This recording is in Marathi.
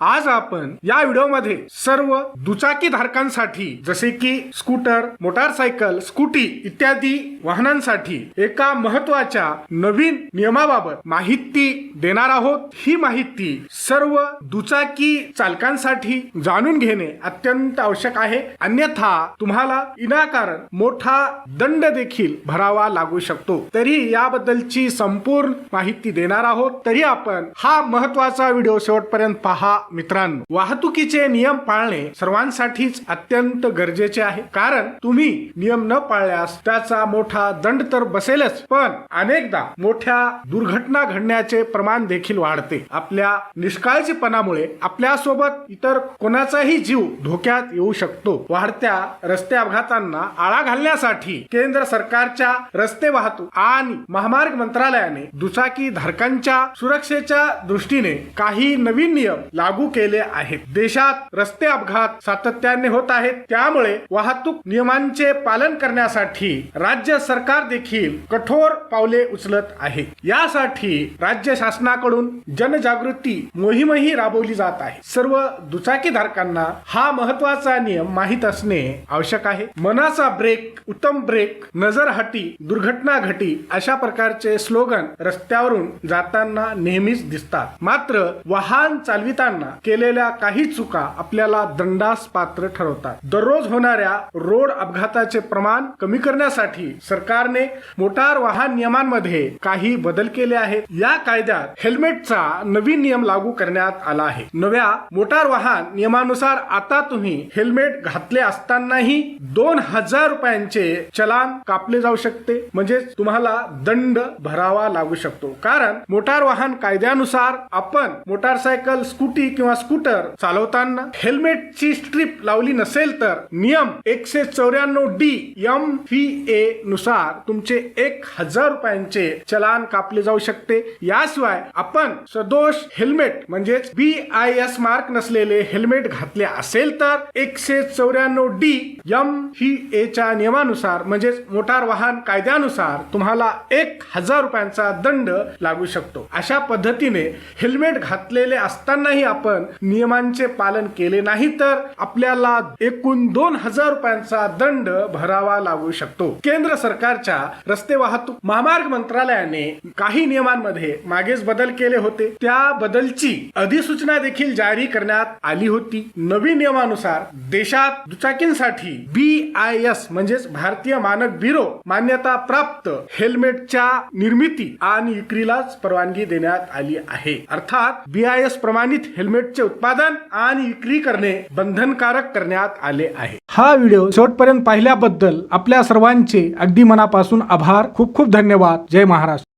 आज आपण या व्हिडिओमध्ये सर्व दुचाकी धारकांसाठी जसे की स्कूटर मोटारसायकल स्कूटी इत्यादी वाहनांसाठी एका महत्त्वाच्या नवीन नियमाबाबत माहिती देणार आहोत. ही माहिती सर्व दुचाकी चालकांसाठी जाणून घेणे अत्यंत आवश्यक आहे. अन्यथा तुम्हाला इनाकारण मोठा दंड देखील भरावा लागू शकतो. तरी याबद्दलची संपूर्ण माहिती देणार आहोत. तरी आपण हा महत्त्वाचा व्हिडिओ शेवटपर्यंत पहा. मित्रांनो वाहतुकीचे नियम पाळणे सर्वांसाठीच अत्यंत गरजेचे आहे. कारण तुम्ही नियम न पाळल्यास त्याचा मोठा दंड तर बसेलच पण अनेकदा मोठ्या दुर्घटना घडण्याचे प्रमाण देखील वाढते. आपल्या निष्काळजीपणामुळे आपल्यासोबत इतर कोणाचाही जीव धोक्यात येऊ शकतो. वाढत्या रस्ते अपघातांना आळा घालण्यासाठी केंद्र सरकारच्या रस्ते वाहतूक आणि महामार्ग मंत्रालयाने दुचाकी धारकांच्या सुरक्षेच्या दृष्टीने काही नवीन नियम लागू लागू केले आहेत. देशात रस्ते अपघात सातत्याने होत आहेत. त्यामुळे वाहतूक नियमांचे पालन करण्यासाठी राज्य सरकार देखील कठोर पावले उचलत आहे. यासाठी राज्य शासनाकडून जनजागृती मोहीमही राबवली जात आहे. सर्व दुचाकी धारकांना हा महत्त्वाचा नियम माहीत असणे आवश्यक आहे. मनाचा ब्रेक उत्तम ब्रेक नजर हटी दुर्घटना घटी अशा प्रकारचे स्लोगन रस्त्यावरून जाताना नेहमीच दिसतात. मात्र वाहन चालविताना केलेल्या काही चुका आपल्याला दंडास पात्र ठरवतात. दररोज होणाऱ्या रोड अपघाताचे प्रमाण कमी करण्यासाठी सरकारने मोटार वाहन नियमांमध्ये काही बदल केले आहेत. या कायद्यात हेल्मेटचा नवीन नियम लागू करण्यात आला आहे. नव्या मोटार वाहन नियमानुसार आता तुम्ही हेल्मेट घातले असतानाही दोन हजार रुपयांचे चलान कापले जाऊ शकते. म्हणजे तुम्हाला दंड भरावा लागू शकतो. कारण मोटार वाहन कायद्यानुसार आपण मोटारसायकल स्कूटी किंवा स्कूटर चालवताना हेल्मेटची स्ट्रीप लावली नसेल तर नियम एकशे चौऱ्याण्णव डी एम व्ही ए नुसार तुमचे एक हजार रुपयांचे चलान कापले जाऊ शकते. याशिवाय आपण सदोष हेल्मेट म्हणजेच बी आय एस मार्क नसलेले हेल्मेट घातले असेल तर एकशे चौऱ्याण्णव डी एम व्ही ए च्या नियमानुसार म्हणजेच मोटार वाहन कायद्यानुसार तुम्हाला एक हजार रुपयांचा दंड लागू शकतो. अशा पद्धतीने हेल्मेट घातलेले असतानाही आपण नियमांचे पालन केले नाही तर आपल्याला एकूण दोन हजार रुपयांचा दंड भरावा लागू शकतो. केंद्र सरकारच्या रस्ते वाहतूक महामार्ग मंत्रालयाने काही नियमांमध्ये मागेच बदल केले होते. त्या बदलची अधिसूचना देखील जारी करण्यात आली होती. नवीन नियमानुसार देशात दुचाकींसाठी बी आय एस म्हणजेच भारतीय मानक ब्युरो मान्यता प्राप्त हेल्मेटच्या निर्मिती आणि विक्रीलाच परवानगी देण्यात आली आहे. अर्थात बी आय एस प्रमाणित हेल्मेटचे उत्पादन आणि विक्री करणे बंधनकारक करण्यात आले आहे. हा व्हिडिओ शेवटपर्यंत पाहिल्याबद्दल आपल्या सर्वांचे अगदी मनापासून आभार. खूप खूप धन्यवाद. जय महाराष्ट्र.